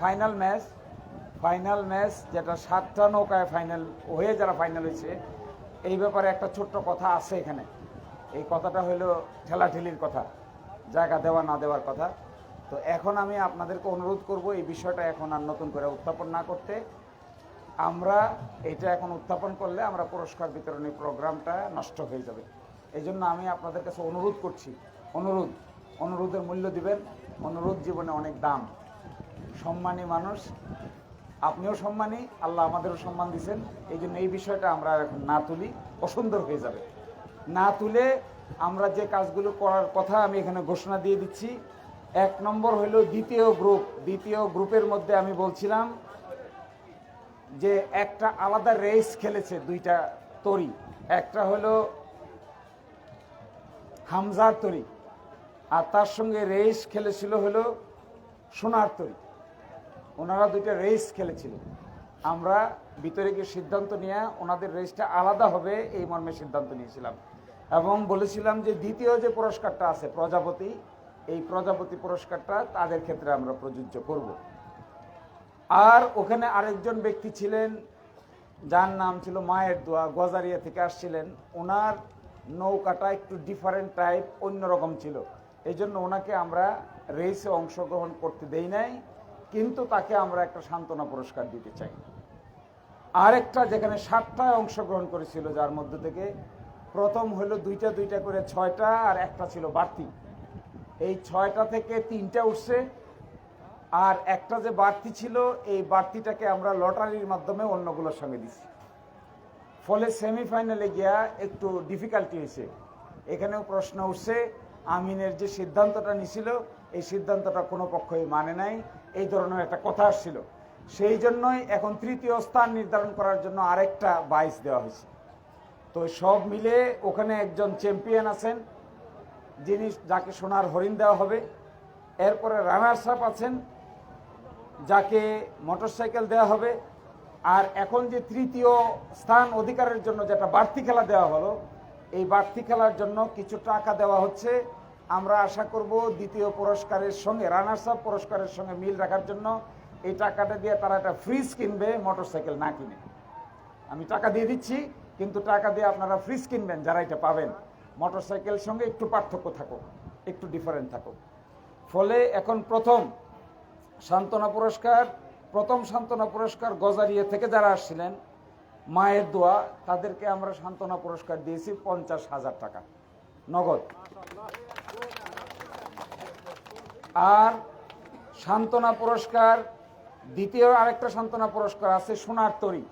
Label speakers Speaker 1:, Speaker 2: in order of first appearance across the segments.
Speaker 1: Final match final match যেটা সাতটা নৌকায় ফাইনাল, হয়ে যারা ফাইনাল হয়েছে, এই ব্যাপারে একটা ছোট্ট কথা আছে এখানে। এই কথাটা হলো ঠেলাঠেলির কথা, জায়গা দেওয়া না দেওয়ার কথা। তো এখন আমি আপনাদেরকে অনুরোধ করব, এই বিষয়টা এখন আর নতুন করে উত্থাপন না করতে। আমরা এটা এখন উত্থাপন করলে আমরা পুরস্কার বিতরণী প্রোগ্রামটা নষ্ট হয়ে যাবে। এই জন্য আমি আপনাদের কাছে অনুরোধ করছি, অনুরোধ, অনুরোধের মূল্য দিবেন, অনুরোধ জীবনে অনেক দাম। সম্মানী মানুষ। আপনিও সম্মানী, আল্লাহ আমাদেরও সম্মান দিচ্ছেন এই জন্য এই বিষয়টা আমরা এখন না তুলি, অসুন্দর হয়ে যাবে। না তুলে আমরা যে কাজগুলো করার কথা আমি এখানে ঘোষণা দিয়ে দিচ্ছি, এক নম্বর হলো দ্বিতীয় গ্রুপ। দ্বিতীয় গ্রুপের মধ্যে আমি বলছিলাম যে একটা আলাদা রেস খেলেছে দুইটা তরি। একটা হলো হামজার তরি, আর তার সঙ্গে রেস খেলেছিল হলো সোনার তরি। ওনারা দুইটা রেস খেলেছিল। আমরা ভিতরে গিয়ে সিদ্ধান্ত নিয়ে ওনাদের রেসটা আলাদা হবে এই মর্মে সিদ্ধান্ত নিয়েছিলাম। এবং বলেছিলাম যে দ্বিতীয় যে পুরস্কারটা আছে প্রজাপতি, এই প্রজাপতি পুরস্কারটা তাদের ক্ষেত্রে আমরা প্রযোজ্য করব। আর ওখানে আরেকজন ব্যক্তি ছিলেন, যার নাম ছিল মায়ের দোয়া, গজারিয়া থেকে আসছিলেন। ওনার নৌকাটা একটু ডিফারেন্ট টাইপ অন্যরকম ছিল। এই জন্য ওনাকে আমরা রেসে অংশগ্রহণ করতে দেই নাই। কিন্তু তাকে আমরা একটা সান্ত্বনা পুরস্কার দিতে চাই। আরেকটা যেখানে সাতটায় অংশগ্রহণ করেছিল, যার মধ্যে থেকে প্রথম হলো দুইটা দুইটা করে ছয়টা আর একটা ছিল বাড়তি। এই ছয়টা থেকে তিনটা উঠছে আর একটা যে বাড়তি ছিল, এই বাড়তিটাকে আমরা লটারির মাধ্যমে অন্যগুলোর সঙ্গে দিছি ফলে সেমিফাইনালে গিয়া একটু ডিফিকাল্টি হয়েছে। এখানেও প্রশ্ন উঠছে, আমিনের যে সিদ্ধান্তটা নিছিল, এই সিদ্ধান্তটা কোনো পক্ষই মানে নাই। এই ধরনের একটা কথা আসছিল। সেই জন্যই এখন তৃতীয় স্থান নির্ধারণ করার জন্য আরেকটা বাইস দেওয়া হয়েছে। তো সব মিলে ওখানে একজন চ্যাম্পিয়ন আছেন, যিনি যাকে সোনার হরিণ দেওয়া হবে। এরপরে রানার্স আপ আছেন, যাকে মোটরসাইকেল দেওয়া হবে। আর এখন যে তৃতীয় স্থান অধিকারের জন্য যেটা বাড়তি খেলা দেওয়া হলো, এই বাড়তি খেলার জন্য কিছু টাকা দেওয়া হচ্ছে। আমরা আশা করব দ্বিতীয় পুরস্কারের সঙ্গে রানার্স আপ পুরস্কারের সঙ্গে মিল রাখার জন্য এই টাকাটা দিয়ে তারা একটা ফ্রিজ কিনবে মোটরসাইকেল না কিনে। আমি টাকা দিয়ে দিচ্ছি, কিন্তু টাকা দিয়ে আপনারা ফ্রিজ কিনবেন যারা এটা পাবেন। মোটরসাইকেল সঙ্গে একটু পার্থক্য থাকুক, একটু ডিফারেন্ট থাকুক। ফলে এখন প্রথম সান্ত্বনা পুরস্কার, প্রথম সান্ত্বনা পুরস্কার গজারিয়া থেকে যারা আসছিলেন, মায়ের দোয়া, তাদেরকে আমরা সান্ত্বনা পুরস্কার দিয়েছি পঞ্চাশ হাজার টাকা। নগদ। আর সান্ত্বনা পুরস্কার, দ্বিতীয় আরেকটা সান্ত্বনা পুরস্কার আছে সোনার তরী।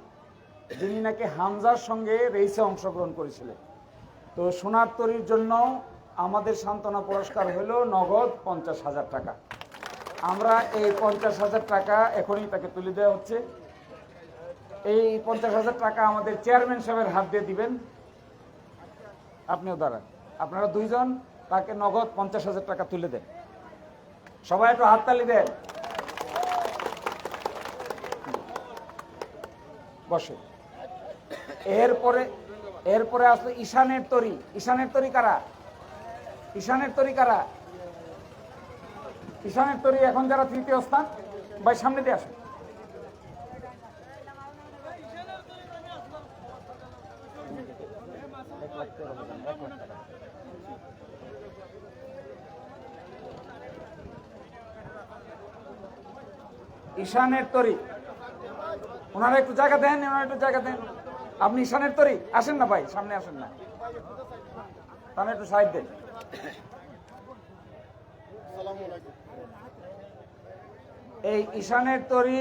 Speaker 1: যিনি নাকি হামজার সঙ্গে রেসে অংশগ্রহণ করেছিলেন। তো সোনার তরীর জন্য আমাদের সান্ত্বনা পুরস্কার হলো নগদ পঞ্চাশ হাজার টাকা। আমরা এই পঞ্চাশ হাজার টাকা এখনই তাকে তুলে দেওয়া হচ্ছে। এই পঞ্চাশ হাজার টাকা আমাদের চেয়ারম্যান সাহেবের হাত দিয়ে দিবেন। আপনিও দাঁড়ান। আপনারা দুইজন তাকে নগদ পঞ্চাশ হাজার টাকা তুলে দেন। সবাই একটু হাততালি দেন। বসে। এরপরে এরপরে আসলো ঈশানের তরি। ঈশানের তরি কারা? ঈশানের তরি কারা? ঈশানের তরি এখন যারা তৃতীয় স্থান, ভাই সামনে দিয়ে আসুন ঈশানের তরি। ওনারা একটু জায়গা দেন, ওনারা একটু জায়গা দেন। আপনি ঈশানের তরি? আসেন না ভাই, সামনে আসেন না। তাহলে একটু সাইড দেন। এই ঈশানের তরি,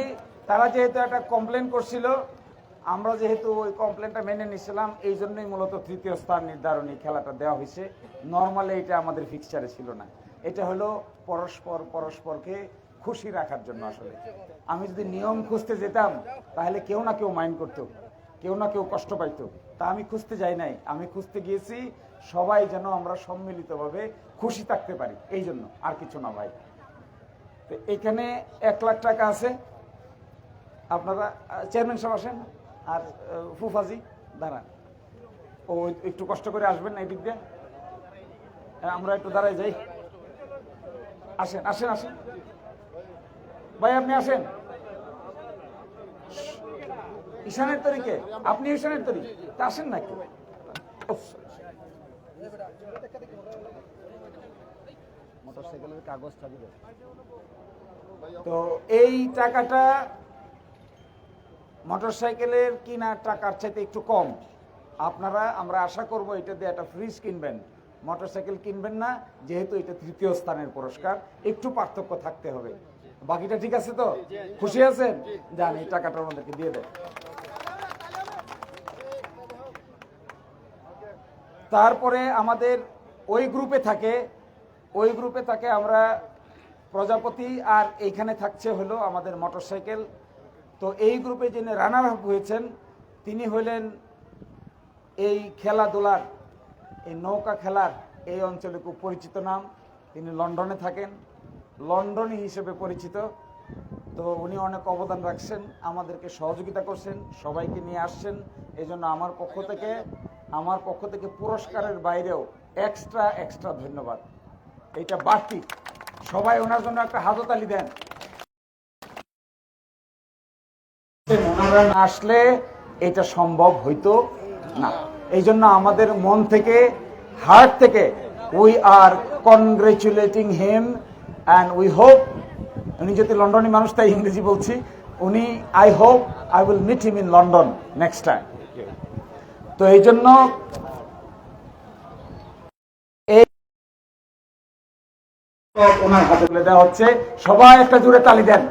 Speaker 1: তারা যেহেতু একটা কমপ্লেন করছিল, আমরা যেহেতু ওই কমপ্লেনটা মেনে নিছিলাম, এই জন্যই মূলত তৃতীয় স্থান নির্ধারণী খেলাটা দেওয়া হয়েছে। নর্মালি এটা আমাদের ফিক্সচারে ছিল না। এটা হলো পরস্পর পরস্পরকে খুশি রাখার জন্য আসলে। আমি যদি নিয়ম খুঁজতে যেতাম, তাহলে কেউ না কেউ মাইন্ড করতো, কেউ না কেউ কষ্ট পাইতো। তা আমি খুঁজতে যাই নাই। আমি খুঁজতে গিয়েছি, সবাই যেন আমরা সম্মিলিতভাবে খুশি থাকতে পারি। এই জন্য, আর কিছু না ভাই। তো এখানে এক লাখ টাকা আছে। আপনারা চেয়ারম্যান সাহেব আসেন। আর ফুফাজি, দাঁড়ান। ও একটু কষ্ট করে আসবেন না এই দিক দিয়ে? আমরা একটু দাঁড়াই যাই। আসেন আসেন আসেন। ভাই আপনি আসেন। ঈশানের তরিকে আপনি ঈশানের তরি তা আসেন নাকি? তো এই টাকাটা মোটরসাইকেলের কিনার টাকার চাইতে একটু কম। আপনারা আমরা আশা করব এটা দিয়ে একটা ফ্রিজ কিনবেন। মোটরসাইকেল কিনবেন না যেহেতু এটা তৃতীয় স্থানের পুরস্কার একটু পার্থক্য থাকতে হবে। বাকিটা ঠিক আছে তো? খুশি আছেন? যান, এই টাকাটা আমাদেরকে দিয়ে দেন। তারপরে আমাদের ওই গ্রুপে থাকে, ওই গ্রুপে থাকে আমরা প্রজাপতি আর এইখানে থাকছে হলো আমাদের মোটরসাইকেল। তো এই গ্রুপে যিনি রানার আপ হয়েছেন, তিনি হলেন এই খেলাধুলার, এই নৌকা খেলার এই অঞ্চলে খুব পরিচিত নাম। তিনি লন্ডনে থাকেন। লন্ডনী হিসেবে পরিচিত। তো উনি অনেক অবদান রাখছেন, আমাদেরকে সহযোগিতা করছেন, সবাইকে নিয়ে আসছেন। এই জন্য আমার পক্ষ থেকে, আমার পক্ষ থেকে পুরস্কারের বাইরেও এক্সট্রা এক্সট্রা ধন্যবাদ। এইটা বাড়তি। সবাই ওনার জন্য একটা হাততালি দেন। আসলে এটা সম্ভব হইতো না। এই জন্য আমাদের মন থেকে হার্ট থেকে we are congratulating him and we hope উনি যদি লন্ডনের মানুষ, তাই ইংরেজি বলছি, উনি I hope I will meet him in London next time তো এই জন্য ওনার হাতে তুলে দেওয়া হচ্ছে। সবাই একটা জুড়ে তালি দেন।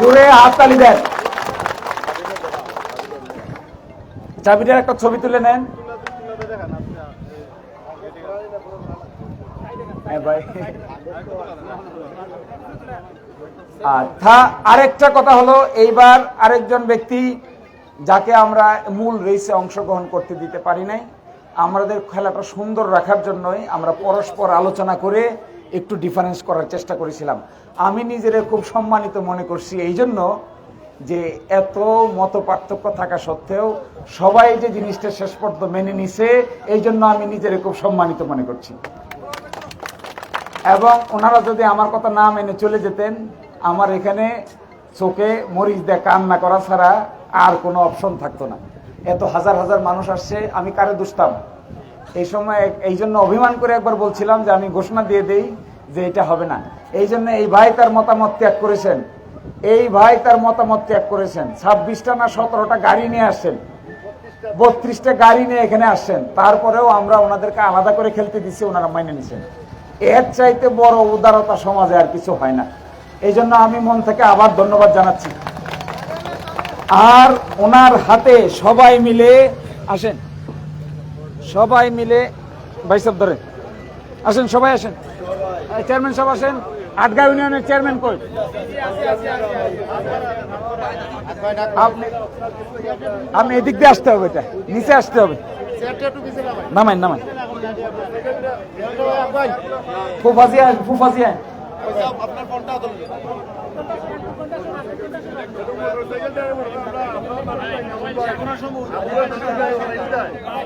Speaker 1: জুড়ে হাত তালি দেন। চাবিটার একটা ছবি তুলে নেন হ্যাঁ ভাই আচ্ছা আরেকটা কথা হলো, এইবার আরেকজন ব্যক্তি যাকে আমরা মূল রেসে অংশগ্রহণ করতে দিতে পারি নাই, আমাদের খেলাটা সুন্দর রাখার জন্যই আমরা পরস্পর আলোচনা করে একটু ডিফারেন্স করার চেষ্টা করেছিলাম। আমি নিজেরে খুব সম্মানিত মনে করছি এই জন্য যে এত মত পার্থক্য থাকা সত্ত্বেও সবাই যে জিনিসটা শেষ পর্যন্ত মেনে নিছে, এই জন্য আমি নিজেরে খুব সম্মানিত মনে করছি। এবং ওনারা যদি আমার কথা না মেনে চলে যেতেন, আমার এখানে চোখে মরিচ দিয়ে কান্না করা ছাড়া আর কোনো অপশন থাকতো না। এত হাজার হাজার মানুষ আসছে, আমি কারে দুষতাম? এই সময় এই জন্য অভিমান করে একবার বলছিলাম যে আমি ঘোষণা দিয়ে দেই যে এটা হবে না। এই জন্য এই ভাই তার মতামত ত্যাগ করেছেন। এই ভাই তার মতামত ত্যাগ করেছেন। ছাব্বিশটা না সতেরোটা গাড়ি নিয়ে আসছেন। বত্রিশটা গাড়ি নিয়ে এখানে আসছেন। তারপরেও আমরা ওনাদেরকে আলাদা করে খেলতে দিচ্ছি ওনারা মাইনে নিছেন। এর চাইতে বড় উদারতা সমাজে আর কিছু হয় না। এই জন্য আমি মন থেকে আবার ধন্যবাদ জানাচ্ছি। আর ওনার হাতে সবাই মিলে, আসেন। সবাই মিলে, ভাই সাহেব ধরে আসেন, সবাই আসেন। চেয়ারম্যান সাহেব আসেন। আটগা ইউনিয়নের চেয়ারম্যান কই? আপনি এদিক দিয়ে আসতে হবে এটা। নিচে আসতে হবে। নামাই নামাই আয় আয়।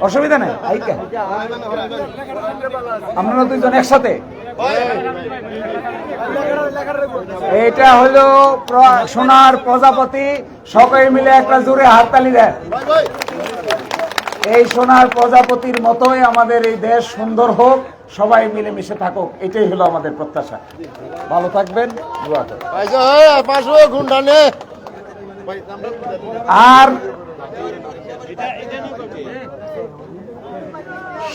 Speaker 1: অসুবিধা নেই, আইকা। আপনারা দুইজন একসাথে। এটা হলো সোনার প্রজাপতি সবাই মিলে একটা জোরে হাততালি দেন এই সোনার প্রজাপতির মতোই আমাদের এই দেশ সুন্দর হোক, সবাই মিলে মিশে থাকুক, এটাই হলো আমাদের প্রত্যাশা। ভালো থাকবেন আর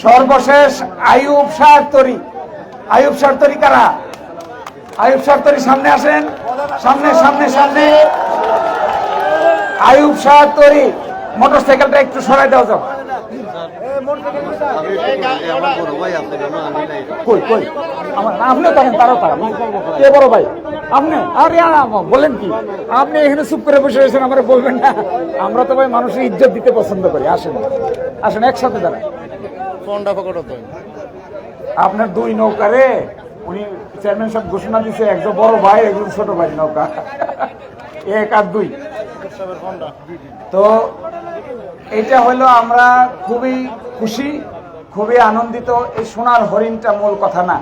Speaker 1: সর্বশেষ আয়ুব শাহ তরি। আয়ুব শাহ তরি কারা? আয়ুব শাহ তরি সামনে আসেন। সামনে সামনে সামনে। আয়ুব শাহ তরি, মোটরসাইকেলটা একটু সরাই দেওয়া যাও। কই কই? আমার আপনিও থাকেন তারাও তারা। কে বড় ভাই? আপনি? আরে বলেন কি? আপনি এখানে চুপ করে বসে রয়েছেন আমার বলবেন না। আমরা তো ভাই মানুষের ইজ্জত দিতে পছন্দ করি। আসেন। আসেন একসাথে দাঁড়ান।
Speaker 2: ফোনটা পকড়ো
Speaker 1: আপনার দুই নৌকা রে। উনি চেয়ারম্যান সাহেব ঘোষণা দিছে একজন বড় ভাই একজন ছোট ভাই নৌকা। এক আর দুই। তো এটা হলো আমরা খুবই খুশি, খুবই আনন্দিত। এই সোনার হরিণটা মূল কথা না।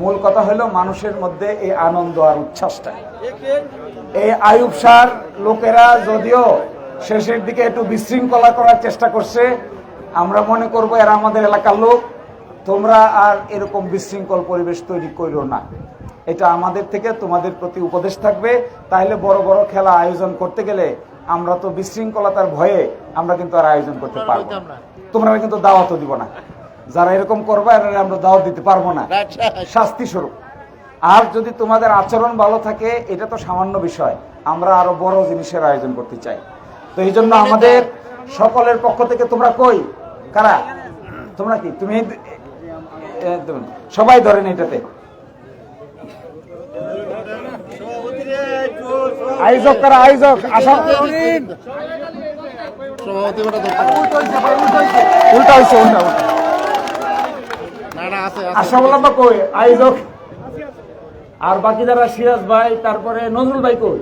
Speaker 1: মূল কথা হলো মানুষের মধ্যে এই আনন্দ আর উচ্ছ্বাসটা। এই আয়ুব সার লোকেরা যদিও শেষের দিকে একটু বিশৃঙ্খলা করার চেষ্টা করছে, আমরা মনে করব এরা আমাদের এলাকার লোক, তোমরা আর এরকম বিশৃঙ্খল পরিবেশ তৈরি করো না। এটা আমাদের থেকে, তোমাদের প্রতি উপদেশ থাকবে। তাহলে বড় বড় খেলা আয়োজন করতে গেলে আমরা তো বিশৃঙ্খলতার ভয়ে আমরা কিন্তু আর আয়োজন করতে পারব তোমরা কিন্তু দাওয়াতও দিব না। যারা এরকম করবা এরা আমরা দাওয়াত দিতে পারব না। শাস্তি স্বরূপ আর যদি তোমাদের আচরণ ভালো থাকে এটা তো সামান্য বিষয়। আমরা আরও বড় জিনিসের আয়োজন করতে চাই। তো এই জন্য আমাদের সকলের পক্ষ থেকে তোমরা কই? কারা? তোমরা কি? তুমি সবাই ধরেন এটাতে। আয়োজক কারা আয়োজক।
Speaker 2: সভাপতি
Speaker 1: উল্টা হয়েছে উল্টা কই? আর বাকি যারা সিরাজ ভাই, তারপরে নজরুল ভাই কই?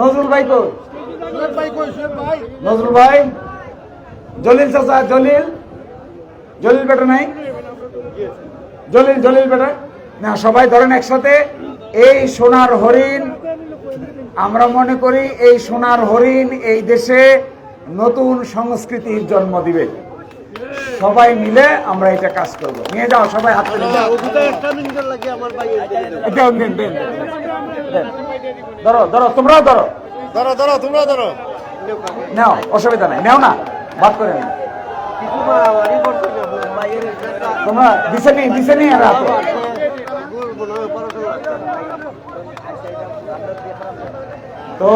Speaker 1: নজরুল ভাই কই? নজরুল ভাই? জলিল চাচা, জলিল। জলিল বেটা নাই? জলিল জলিল বেটা? না, সবাই ধরেন একসাথে। এই সোনার হরিণ আমরা মনে করি এই সোনার হরিণ এই দেশে নতুন সংস্কৃতির জন্ম দিবে। সবাই মিলে আমরা এটা কাজ করব। নিয়ে যাও সবাই হাত। ধরো ধরো তোমরাও ধরো।
Speaker 2: ধরো ধরো তোমরা ধরো।
Speaker 1: নাও অসুবিধা নাই। নাও না বাদ করে নাও। তোমরা দিছে নি দিছে নি আর তো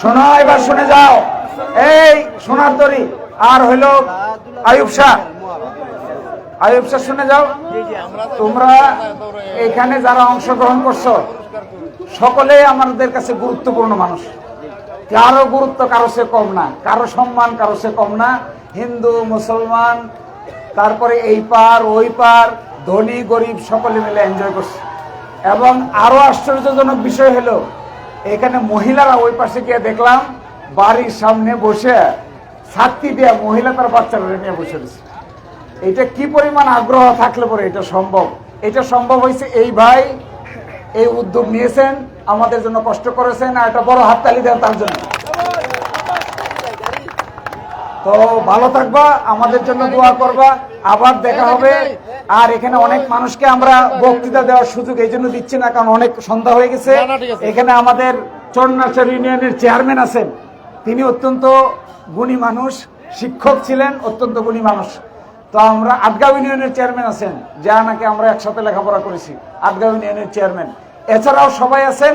Speaker 1: শোনো এবার শুনে যাও। এই সোনার তরি আর হইল আয়ুব শাহ। আয়ুব শাহ, শুনে যাও। তোমরা এখানে যারা অংশগ্রহণ করছ সকলে আমাদের কাছে গুরুত্বপূর্ণ মানুষ। কারও গুরুত্ব কারও সে কম না, কারও সম্মান কারও সে কম না। হিন্দু, মুসলমান, তারপরে এই পার, ওই পার, ধনী, গরিব, সকলে মিলে এনজয় করছে। এবং আরও আশ্চর্যজনক বিষয় হলো, এখানে মহিলারা ওই পাশে গিয়ে দেখলাম, বাড়ির সামনে বসে ছাত্রী দিয়ে মহিলা তার বাচ্চারা নিয়ে বসে রয়েছে। এটা কি পরিমাণ আগ্রহ থাকলে পরে এটা সম্ভব? এটা সম্ভব হয়েছে এই ভাই এই উদ্যোগ নিয়েছেন, আমাদের জন্য কষ্ট করেছেন, আর একটা বড় হাততালি দেন তার জন্য। তো ভালো থাকবা, আমাদের জন্য দোয়া করবা। আবার দেখা হবে। আর এখানে অনেক মানুষকে আমরা বক্তৃতা দেওয়ার সুযোগ এই জন্য দিচ্ছি না কারণ অনেক সন্ধ্যা হয়ে গেছে। এখানে আমাদের চন্নাচর ইউনিয়নের চেয়ারম্যান আছেন। তিনি অত্যন্ত গুণী মানুষ শিক্ষক ছিলেন অত্যন্ত গুণী মানুষ। তো আমরা আটগাঁও ইউনিয়নের চেয়ারম্যান আছেন যা নাকি আমরা একসাথে লেখাপড়া করেছি আটগাঁও ইউনিয়নের চেয়ারম্যান। এছাড়াও সবাই আছেন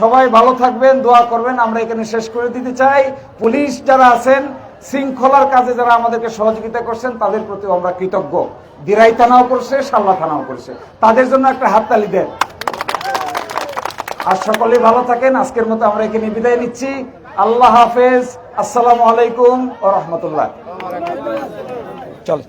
Speaker 1: সবাই ভালো থাকবেন দোয়া করবেন। আমরা এখানে শেষ করে দিতে চাই। পুলিশ যারা আছেন শৃঙ্খলার কাজে যারা আমাদেরকে সহযোগিতা করছেন, তাদের প্রতি আমরা কৃতজ্ঞ। দিরাই থানাও করছে, সাল্লা থানাও করছে। তাদের জন্য একটা হাততালি দেন। আর সকলেই ভালো থাকেন। আজকের মতো আমরা এখানে বিদায় নিচ্ছি। আল্লাহ হাফেজ। আসসালামু আলাইকুম ও রহমতুল্লাহ। চল।